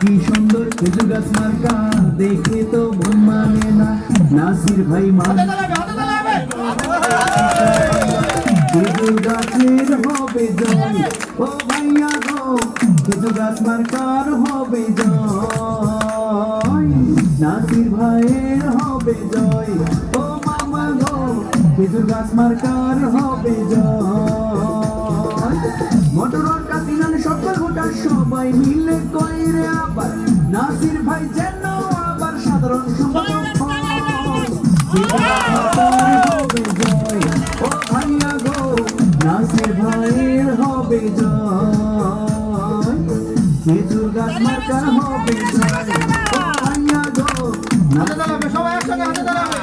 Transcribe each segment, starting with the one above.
কি সুন্দর খেজু গাছ মার্কা দেখে তো মন মানে না। নাসির ভাই খেজুর গাছের হবে জয় ও ভাইয়া গো খেজুর গাছ মার্কার হবে জয় নাসির ভাইয়ের হবে জয়। ও খেজুর গাছ মার্কার হবে জয়। মোটর কাতিনান সকল গোটা সবাই মিলে কইরে আবার? নাসির ভাই যেন আবার সাধারণ ও নাসির ভাইয়ের হবে হবে সবাই একসঙ্গে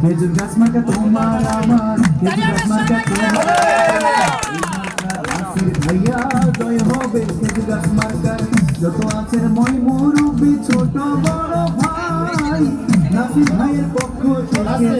খেজুর গাছ মার্কা তোমার আমার খেজুর গাছ মার্কা তোমার ভাইয়া জয় হবে খেজুর গাছ মার্কা যত আছে মই মুরব্বী ছোট বড় ভাই নাসির ভাইয়ের পক্ষ থেকে